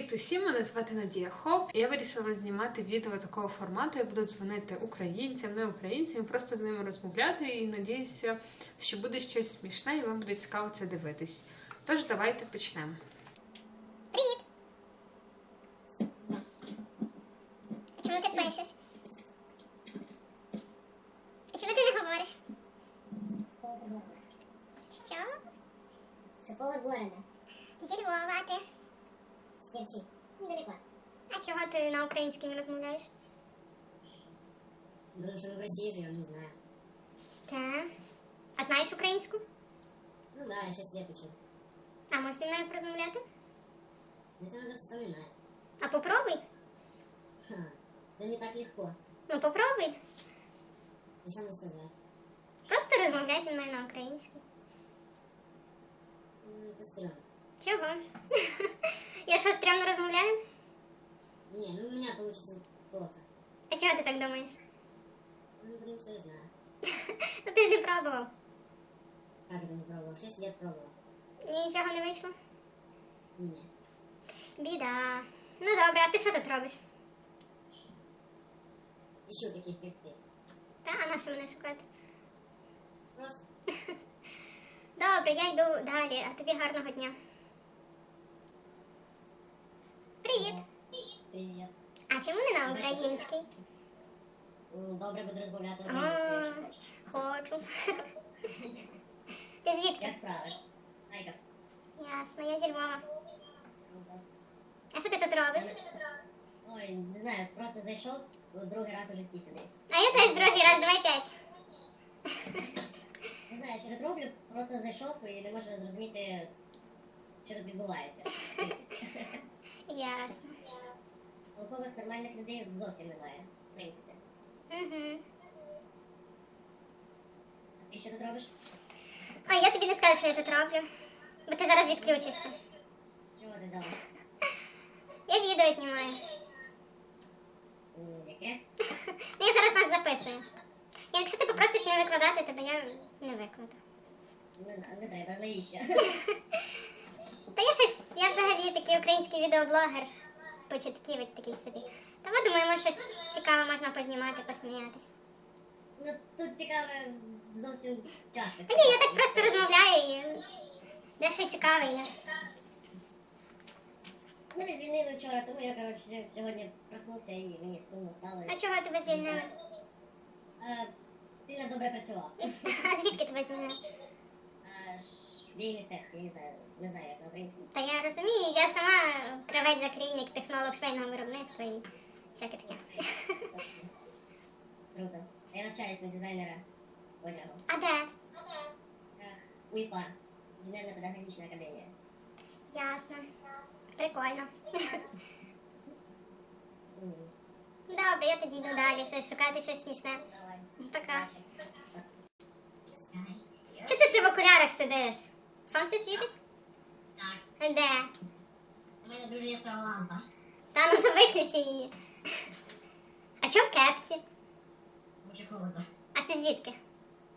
Привіт усім! Мене звати Надія Хоп. Я вирішила знімати відео такого формату. Я буду дзвонити українцям, не українцям, просто з ними розмовляти і надіюся, що буде щось смішне і вам буде цікаво це дивитись. Тож давайте почнемо. Привіт! Чому ти пишеш? Чому ти не говориш? Що? Сокола города. Зі Львова, ти? С Керчи. Недалеко. А чого ти на українській не розмовляєш? Потому что мы в России живем, не знаю. Так. А знаєш українську? Ну да, я 6 лет учу. А можеш зі мною порозмовляти? Это надо вспоминать. А попробуй. Ха, да не так легко. Ну попробуй. И что мне сказать? Просто розмовляй зі мною на українській. Ну, это стрёмно. Чого? Я що, стрімно розмовляю? Не, ну у меня получится плохо. А чого ти так думаєш? Ну, потому что я знаю. Ну ти ж не пробував. Как это не пробовал? 6 лет пробовал. Ні, Нічого не вийшло. Не. Біда. Ну добре, а ти що тут робиш? Ищу таких, как ты. Та, а на що мене шукати? Просто. Добре, я йду далі, а тобі гарного дня. Привіт! Привет. А чому не на українській? Добре буду розмовляти А, хочу. Ти звідки? справи? Айка. Ясно, я зі Львова. А що ти тут робиш? Ой, не знаю, просто зайшов другий раз у житті сюди. А я теж другий раз, давай п'ять. Не знаю, що тут роблю, просто зайшов і не можу зрозуміти, що тут відбувається. Ясно. Толкових нормальних людей зовсім немає, в принципі. Угу. А ти що тут робиш? А я тобі не скажу, що я тут роблю. Бо ти зараз відключишся. Чого ти взяла? Я відео знімаю. М, Яке? Ну, я зараз нас записую. І якщо ти попросиш не викладати, то я не викладу. Не, не треба, навіщо? Щось, я взагалі такий український відеоблогер, початківець такий собі. Та ми думаємо, щось цікаве можна познімати, посміятися. Ну, тут цікаво зовсім тяжко. Та ні, я так просто розмовляю і дещо цікаве є. Мене звільнили вчора, тому я, коротше, сьогодні проснувся і мені сумно стало. А чого тебе звільнили? Е, Сильно добре працював. А звідки тебе звільнили? Е, Швейний не знаю, не знаю, як на. Та я розумію, я сама кравець закрійник, технолог швейного виробництва і всяке таке. Круто. Я навчаюсь на дизайнера одягу. А де? УІПА, інженерно-педагогічна академія. Ясно. Прикольно. Добре, я тоді йду далі, щось шукати щось смішне. Пока. Чи ти, ти в окулярах сидиш? Сонце світить? Так, Де? у мене дуже яскрава лампа. Та ну то виключи її. А чого в кепці? Дуже холодно. А ти звідки?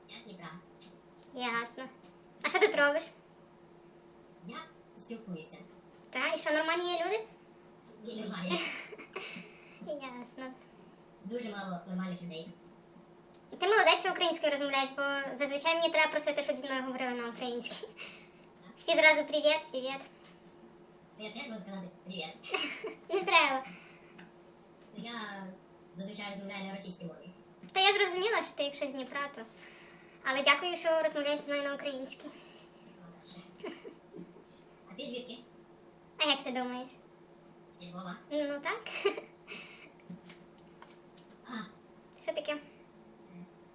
Я з Дніпра. Ясно. А що тут робиш? Я спілкуюся. Та, і що нормальні є люди? І немає. Ясно. Дуже мало нормальних людей. Ти молодець, що українською розмовляєш, бо зазвичай мені треба просити, щоб зі мною говорили на українській. Всі зразу привіт, привіт. Я теж можу сказати привіт. Не треба. Я зазвичай розмовляю на російській мові. Та я зрозуміла, що ти якщо з Дніпра, то. Але дякую, що розмовляєш зі мною на українській. А ти звідки? А як ти думаєш? Зі Львова. Ну так. А, Що таке? е,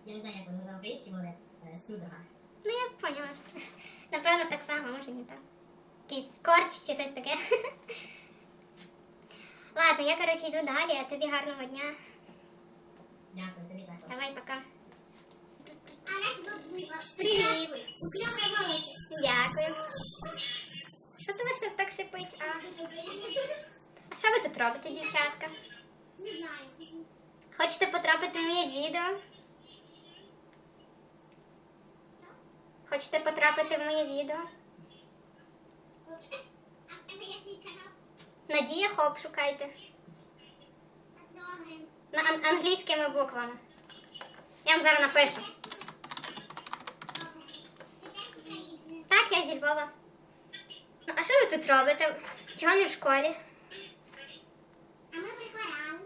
я не знаю, як воно на українській мові. Е, Судога. Ну я поняла. Напевно, так само, може не так. Якийсь корч чи щось таке. Ладно, я коротше йду далі, а тобі гарного дня. Дякую, тобі. Давай, пока. Привіт. Дякую. Що ти вийшло так шипить? А? а що ви тут робите, дівчатка? Не знаю. Хочете потрапити в моє відео? Хочете потрапити в моє відео? Надія Хоп шукайте. На ан- англійськими буквами. Я вам зараз напишу. Так, я зі Львова. Ну, а що ви тут робите? Чого не в школі? А ми прихворали.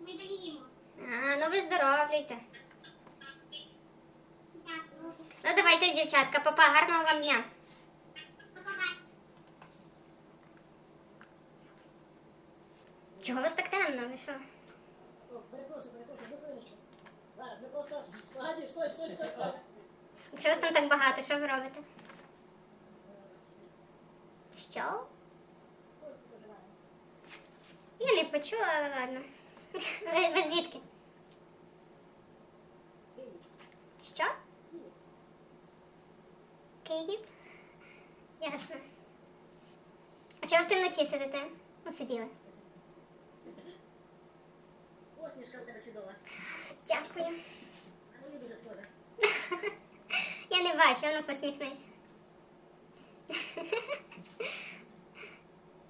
Ми доїмо. А, ну ви здоровлюйте. Так, ну, Дівчатка, папа, гарного вам дня. Чого у вас так темно? Ви що? О, перепрошую, перепрошую, ви хвилиночку. Зараз, ми просто... Погоди, стой, стой, стой, стой. Чого вас там так багато? Що ви робите? Що? Я не почула, але ладно. Ви, ви звідки? Київ. Що? Київ? Ясно. А чого в темноті сидите? Ну, сиділи. Посмішка у тебе чудова. Дякую. А мені дуже схоже. Я не бачу, ну посміхнись.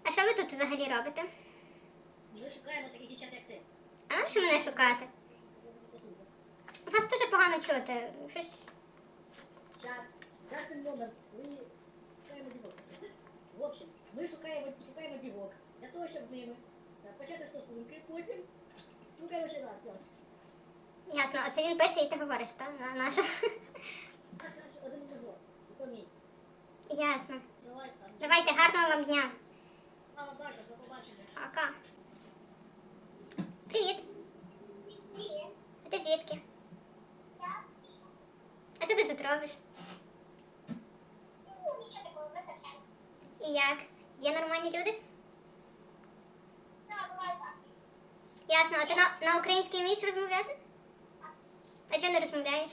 А що ви тут взагалі робите? Ми шукаємо таких дівчат, як ти. А що мене шукати? Вас дуже погано чути. Щось... Час. Ми шукаємо дівок. В общем, ми шукаємо, шукаємо дівок. Для того, щоб з ними е, почати стосунки, потім ну, коротше, да, все. Ясно, оце він пише і ти говориш, так? На нашу. Нас коротше, один мій. Ясно. Давай там. Давайте, гарного вам дня. Мама, бачу, до побачення. Пока. Привіт. Привіт. А ти звідки? Я? А що ти тут робиш? Ну, нічого такого, просто общаємося. І як? Є нормальні люди? Ясно, а ти на, на українській вмієш розмовляти? А чого не розмовляєш?